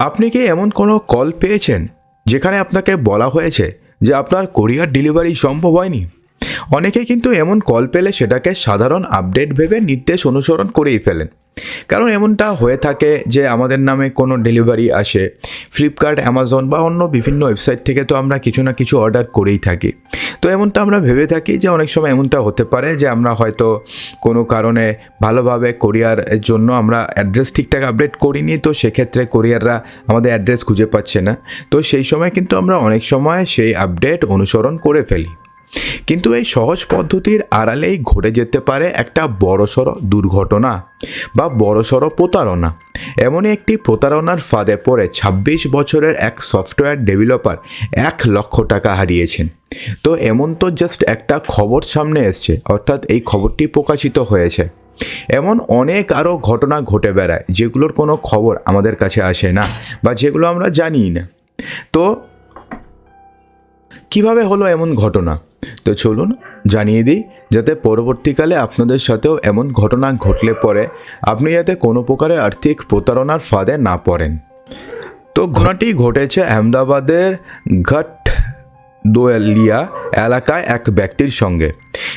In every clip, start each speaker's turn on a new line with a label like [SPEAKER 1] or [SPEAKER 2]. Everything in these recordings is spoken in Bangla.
[SPEAKER 1] আপনি কি এমন কোনো কল পেয়েছেন যেখানে আপনাকে বলা হয়েছে যে আপনার কোরিয়ার ডেলিভারি সম্ভব হয়নি? অনেকে কিন্তু এমন কল পেলে সেটাকে সাধারণ আপডেট ভেবে নির্দেশ অনুসরণ করেই ফেলেন। কারণ এমনটা হয়ে থাকে যে আমাদের নামে কোনো ডেলিভারি আসে। ফ্লিপকার্ট, অ্যামাজন বা অন্য বিভিন্ন ওয়েবসাইট থেকে তো আমরা কিছু না কিছু অর্ডার করেই থাকি। তো এমনটা আমরা ভেবে থাকি যে অনেক সময় এমনটা হতে পারে যে আমরা হয়তো কোনো কারণে ভালোভাবে কোরিয়ারের জন্য আমরা অ্যাড্রেস ঠিকঠাক আপডেট করিনি, তো সেক্ষেত্রে কোরিয়াররা আমাদের অ্যাড্রেস খুঁজে পাচ্ছে না। তো সেই সময় কিন্তু আমরা অনেক সময় সেই আপডেট অনুসরণ করে ফেলি। কিন্তু এই সহজ পদ্ধতির আড়ালেই ঘটে যেতে পারে একটা বড়সড় দুর্ঘটনা বা বড়সড় প্রতারণা। এমনই একটি প্রতারণার ফাঁদে পড়ে ২৬ বছরের এক সফটওয়্যার ডেভেলপার এক লক্ষ টাকা হারিয়েছেন। তো এমন তো জাস্ট একটা খবর সামনে এসছে, অর্থাৎ এই খবরটি প্রকাশিত হয়েছে। এমন অনেক আরও ঘটনা ঘটে বেড়ায়, যেগুলোর কোনো খবর আমাদের কাছে আসে না বা যেগুলো আমরা জানি না। তো কীভাবে হলো এমন ঘটনা? তো চলুন জানিয়ে দিই, যাতে পরবর্তীকালে আপনাদের সাথেও এমন ঘটনা ঘটলে পরে আপনি যাতে কোনো প্রকারের আর্থিক প্রতারণার ফাঁদে না পড়েন। তো ঘটনাটি ঘটেছে আহমেদাবাদের ঘট দোয়ালিয়া এলাকায় এক ব্যক্তির সঙ্গে,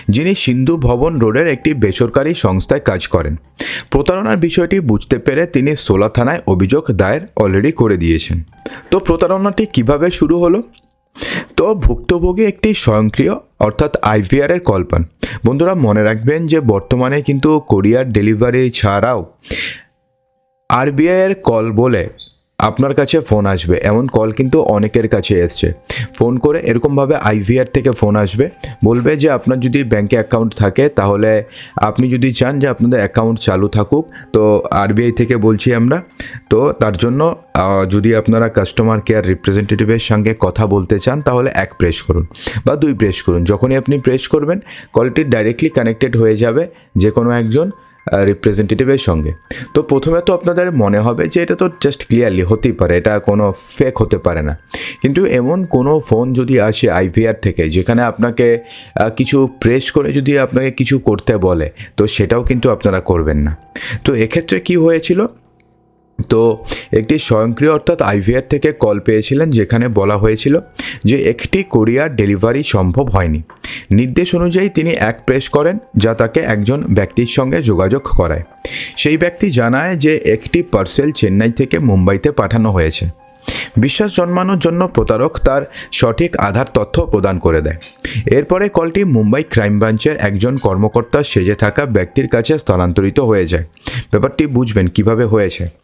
[SPEAKER 1] যিনি সিন্ধু ভবন রোডের একটি বেসরকারি সংস্থায় কাজ করেন। প্রতারণার বিষয়টি বুঝতে পেরে তিনি সোলা থানায় অভিযোগ দায়ের অলরেডি করে দিয়েছেন। তো প্রতারণাটি কীভাবে শুরু হলো? তো ভুক্তভোগী একটি স্বয়ংক্রিয়, অর্থাৎ আইভিআরের কল্পান। বন্ধুরা, মনে রাখবেন যে বর্তমানে কিন্তু কোরিয়ার ডেলিভারি ছাড়াও আরবিআইয়ের কল বলে আপনার কাছে ফোন আসবে। এমন কল কিন্তু অনেকের কাছে এসছে। ফোন করে এরকমভাবে আইভিআর থেকে ফোন আসবে। বলবে যে, আপনার যদি ব্যাংকে অ্যাকাউন্ট থাকে, তাহলে আপনি যদি চান যে, আপনাদের অ্যাকাউন্ট চালু থাকুক। তো আরবিআই থেকে বলছি আমরা। তো তার জন্য যদি আপনারা কাস্টমার কেয়ার রিপ্রেজেন্টেটিভের সঙ্গে কথা বলতে চান, তাহলে এক প্রেস করুন বা দুই প্রেস করুন। যখনই আপনি প্রেস করবেন কলটি ডাইরেক্টলি কানেক্টেড হয়ে যাবে। যে কোনো একজন রিপ্রেজেন্টেটিভের সঙ্গে। তো প্রথমে তো আপনাদের মনে হবে যে এটা তো জাস্ট ক্লিয়ারলি হতেই পারে, এটা কোনো ফেক হতে পারে না। কিন্তু এমন কোনো ফোন যদি আসে আইভিআর থেকে, যেখানে আপনাকে কিছু প্রেস করে যদি আপনাকে কিছু করতে বলে, তো সেটাও কিন্তু আপনারা করবেন না। তো এক্ষেত্রে কি হয়েছিল? তো একটি স্বয়ংক্রিয় অর্থাৎ আইভিআর থেকে কল পেয়েছিলেন যেখানে বলা হয়েছিল যে একটি কোরিয়ার ডেলিভারি সম্ভব হয়নি। নির্দেশ অনুযায়ী তিনি এক প্রেস করেন যা তাকে একজন ব্যক্তির সঙ্গে যোগাযোগ করায়। সেই ব্যক্তি জানায় যে একটি পার্সেল চেন্নাই থেকে মুম্বাইতে পাঠানো হয়েছে। বিশ্বাস জন্মানোর জন্য প্রতারক তার সঠিক আধার তথ্য প্রদান করে দেয়। এরপরে কলটি মুম্বাই ক্রাইম ব্রাঞ্চের একজন কর্মকর্তা সেজে থাকা ব্যক্তির কাছে স্থানান্তরিত হয়ে যায়। ব্যাপারটি বুঝবেন কীভাবে হয়েছে।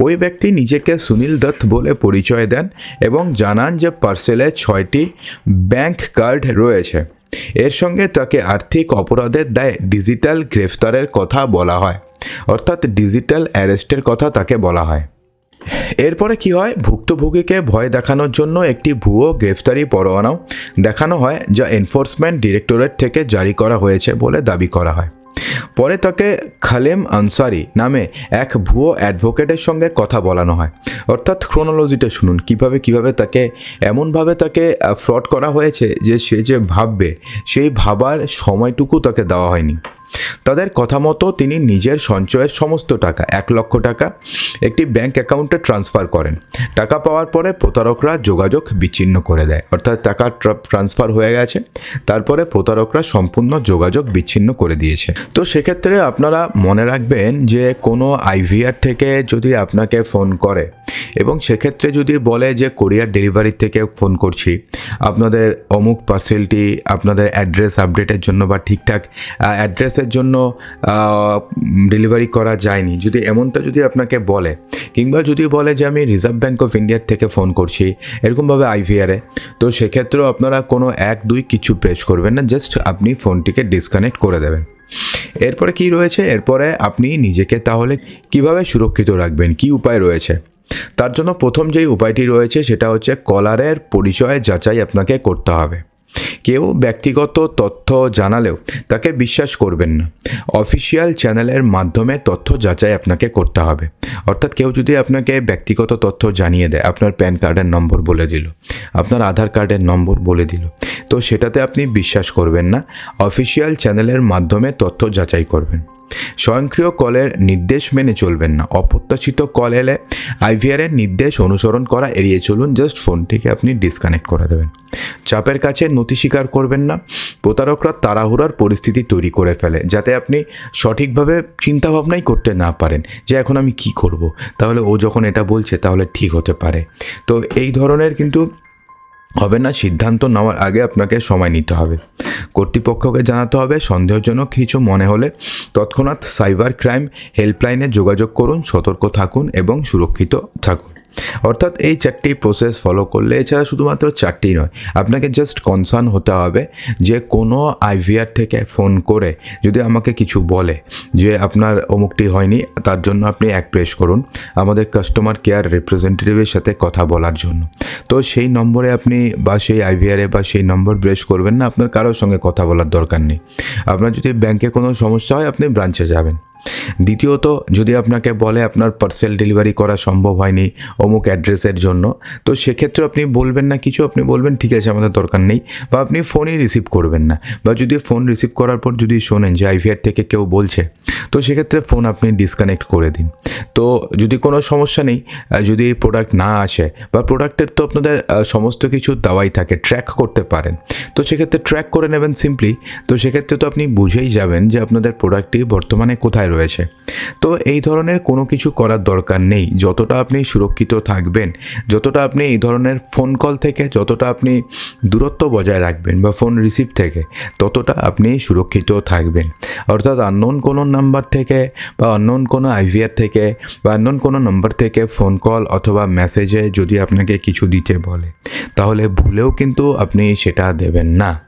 [SPEAKER 1] ওই ব্যক্তি নিজেকে সুনীল দত্ত বলে পরিচয় দেন এবং জানান যে পার্সেলে ছয়টি ব্যাংক কার্ড রয়েছে। এর সঙ্গে তাকে আর্থিক অপরাধের দায়ে ডিজিটাল গ্রেফতারের কথা বলা হয়। অর্থাৎ ডিজিটাল অ্যারেস্টের কথা তাকে বলা হয়। এরপরে কি হয়? ভুক্তভোগীকে ভয় দেখানোর জন্য একটি ভুয়ো গ্রেফতারি পরোয়ানাও দেখানো হয়, যা এনফোর্সমেন্ট ডিরেক্টরেট থেকে জারি করা হয়েছে বলে দাবি করা হয়। পরে তাকে খালেম আনসারি নামে এক ভুয়ো অ্যাডভোকেটের সঙ্গে কথা বলানো হয়। অর্থাৎ ক্রোনোলজিটা শুনুন, কীভাবে কীভাবে তাকে, এমনভাবে তাকে ফ্রড করা হয়েছে যে সে যে ভাববে, সেই ভাবার সময়টুকু তাকে দেওয়া হয়নি। তাদের কথা মতো তিনি নিজের সঞ্চয়ের সমস্ত টাকা, এক লক্ষ টাকা, একটি ব্যাংক অ্যাকাউন্টে ট্রান্সফার করেন। টাকা পাওয়ার পরে প্রতারকরা যোগাযোগ বিচ্ছিন্ন করে দেয়। অর্থাৎ টাকা ট্রা- ট্রান্সফার হয়ে গেছে। তারপরে প্রতারকরা সম্পূর্ণ যোগাযোগ বিচ্ছিন্ন করে দিয়েছে। তো সেক্ষেত্রে আপনারা মনে রাখবেন যে কোনো আইভিআর থেকে যদি আপনাকে ফোন করে এবং সেক্ষেত্রে যদি বলে যে কোরিয়ার ডেলিভারি থেকে ফোন করছি। আপনাদের অমুক পার্সেলটি আপনাদের অ্যাড্রেস আপডেটের জন্য বা ঠিকঠাক অ্যাড্রেসের জন্য ডেলিভারি করা যায়নি। যদি এমনটা যদি আপনাকে বলে, কিংবা যদি বলে যে আমি রিজার্ভ ব্যাঙ্ক অফ ইন্ডিয়ার থেকে ফোন করছি, এরকমভাবে আইভিআরে তো সেক্ষেত্রেও আপনারা কোনো এক, দুই কিছু প্রেস করবেন না জাস্ট আপনি ফোনটিকে ডিসকানেক্ট করে দেবেন। এরপরে কি রয়েছে? এরপরে আপনি নিজেকে তাহলে কীভাবে সুরক্ষিত রাখবেন? কি উপায় রয়েছে? তার জন্য প্রথম যেই উপায়টি রয়েছে, সেটা হচ্ছে কলারের পরিচয় যাচাই আপনাকে করতে হবে। কেউ ব্যক্তিগত তথ্য জানালেও তাকে বিশ্বাস করবেন না। অফিসিয়াল চ্যানেলের মাধ্যমে তথ্য যাচাই আপনাকে করতে হবে। অর্থাৎ কেউ যদি আপনাকে ব্যক্তিগত তথ্য জানিয়ে দেয়, আপনার প্যান কার্ডের নম্বর বলে দিল, আপনার আধার কার্ডের নম্বর বলে দিল, তো সেটাতে আপনি বিশ্বাস করবেন না। অফিসিয়াল চ্যানেলের মাধ্যমে তথ্য যাচাই করবেন। স্বয়ংক্রিয় কলের নির্দেশ মেনে চলবেন না। অপ্রত্যাশিত কল এলে আইভিআরের নির্দেশ অনুসরণ করা এড়িয়ে চলুন। জাস্ট ফোনটিকে আপনি ডিসকানেক্ট করে দেবেন। চাপের কাছে নথি স্বীকার করবেন না। প্রতারকরা তাড়াহুড়ার পরিস্থিতি তৈরি করে ফেলে, যাতে আপনি সঠিকভাবে চিন্তাভাবনাই করতে না পারেন যে এখন আমি কি করব। তাহলে ও যখন এটা বলছে তাহলে ঠিক হতে পারে। তো এই ধরনের কিন্তু হবে না, সিদ্ধান্ত নেওয়ার আগে আপনাকে সময় নিতে হবে। কর্তৃপক্ষকে জানাতে হবে, সন্দেহজনক কিছু মনে হলে তৎক্ষণাৎ সাইবার ক্রাইম হেল্পলাইনে যোগাযোগ করুন, সতর্ক থাকুন এবং সুরক্ষিত থাকুন। অর্থাৎ এই চারটি প্রসেস ফলো করলে, এছাড়া শুধুমাত্র চারটি নয়, আপনাকে জাস্ট কনসার্ন হতে হবে যে কোনো আইভিআর থেকে ফোন করে যদি আমাকে কিছু বলে যে আপনার অমুকটি হয়নি, তার জন্য আপনি এক প্রেস করুন আমাদের কাস্টমার কেয়ার রিপ্রেজেন্টেটিভের সাথে কথা বলার জন্য। তো সেই নম্বরে আপনি বা সেই আইভিআরে বা সেই নম্বর প্রেস করবেন না, আপনার কারোর সঙ্গে কথা বলার দরকার নেই। আপনার যদি ব্যাংকে কোনো সমস্যা হয়, আপনি ব্রাঞ্চে যাবেন। দ্বিতীয়ত, যদি আপনাকে বলে আপনার পার্সেল ডেলিভারি করা সম্ভব হয়নি অমুক অ্যাড্রেসের জন্য, তো সেক্ষেত্রে আপনি বলবেন না কিছু, আপনি বলবেন, ঠিক আছে, আমাদের দরকার নেই, বা আপনি ফোনই রিসিভ করবেন না। বা যদি ফোন রিসিভ করার পর যদি শোনেন যে আইভিআর থেকে কেউ বলছে, তো সেক্ষেত্রে ফোন আপনি ডিসকানেক্ট করে দিন। তো যদি কোনো সমস্যা নেই যদি এই প্রোডাক্ট না আসে, বা প্রোডাক্টের তো আপনাদের সমস্ত কিছু দেওয়াই থাকে ট্র্যাক করতে পারেন। তো সেক্ষেত্রে ট্র্যাক করে নেবেন সিম্পলি তো সেক্ষেত্রে তো আপনি বুঝেই যাবেন যে আপনাদের প্রোডাক্টটি বর্তমানে কোথায় রয়েছে। তো এই ধরনের কোনো কিছু করার দরকার নেই। যতটা আপনি সুরক্ষিত থাকবেন, যতটা আপনি এই ধরনের ফোন কল থেকে, যতটা আপনি দূরত্ব বজায় রাখবেন বা ফোন রিসিভ থেকে, ততটা আপনি সুরক্ষিত থাকবেন। অর্থাৎ আননোন কোনো নাম্বার থেকে বা অননোন কোনো আইভিআর থেকে বা অননোন কোনো নম্বর থেকে ফোন কল অথবা মেসেজে যদি আপনাকে কিছু দিতে বলে, তাহলে ভুলেও কিন্তু আপনি সেটা দেবেন না।